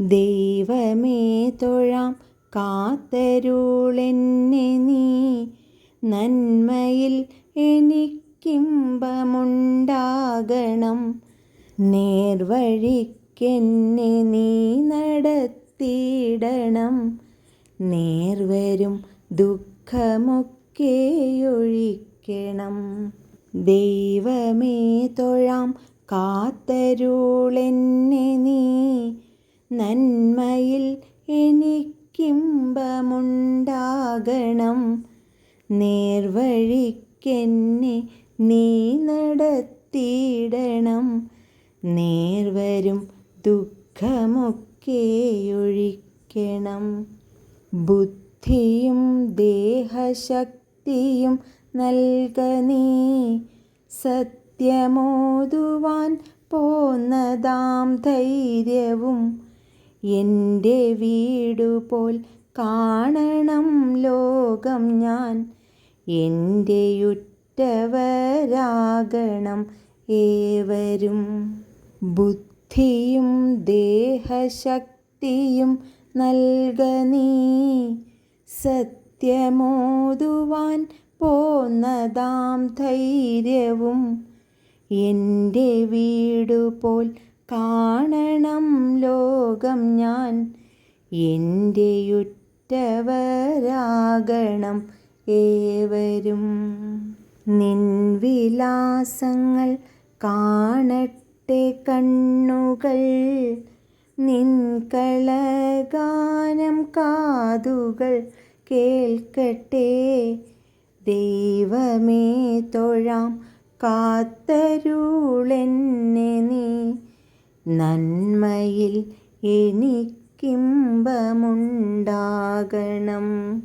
ദൈവമേ തൊഴാം കാത്തരുളെന്നെ നീ. നന്മയിൽ എനിക്കിമ്പമുണ്ടാകണം. നേർവഴിക്കെന്നെ നീ നടത്തിയിടണം. നേർവരും ദുഃഖമൊക്കെയൊഴിക്കണം. ദൈവമേ തൊഴാം കാത്തരുളെന്നെ നീ. നന്മയിൽ എനിക്കിമ്പമുണ്ടാകണം. നേർവഴിക്കെന്നെ നീ നടത്തിയിടണം. നേർവരും ദുഃഖമൊക്കെയൊഴിക്കണം. ബുദ്ധിയും ദേഹശക്തിയും നൽക നീ. സത്യമോതുവാൻ പോന്നതാം ധൈര്യവും. എന്റെ വീടുപോൽ കാണണം ലോകം ഞാൻ. എന്റെ ഉറ്റവരാകണം ഏവരും. ബുദ്ധിയും ദേഹശക്തിയും നൽക നീ. സത്യമോതുവാൻ പോന്നതാം ധൈര്യവും. എന്റെ വീടുപോൽ കാണണം ലോകം ഞാൻ. എന്റെയുറ്റവരാകണം ഏവരും. നിൻ വിലാസങ്ങൾ കാണട്ടെ കണ്ണുകൾ. നിൻ കളഗാനം കാതുകൾ കേൾക്കട്ടെ. ദൈവമേ തൊഴാം കാത്തരുളെന്നെ നീ. നന്മയിൽ എനിക്കിമ്പമുണ്ടാകണം.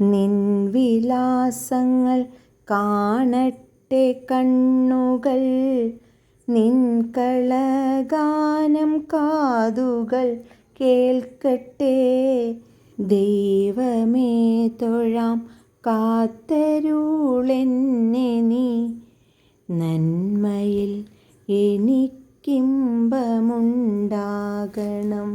നിൻവിലാസങ്ങൾ കാണട്ടെ കണ്ണുകൾ. നിൻകളഗാനം കാതുകൾ കേൾക്കട്ടെ. ദൈവമേ തൊഴാം കാത്തരുളെന്നെ നീ. നന്മയിൽ എനിക്കിമ്പമുണ്ടാകണം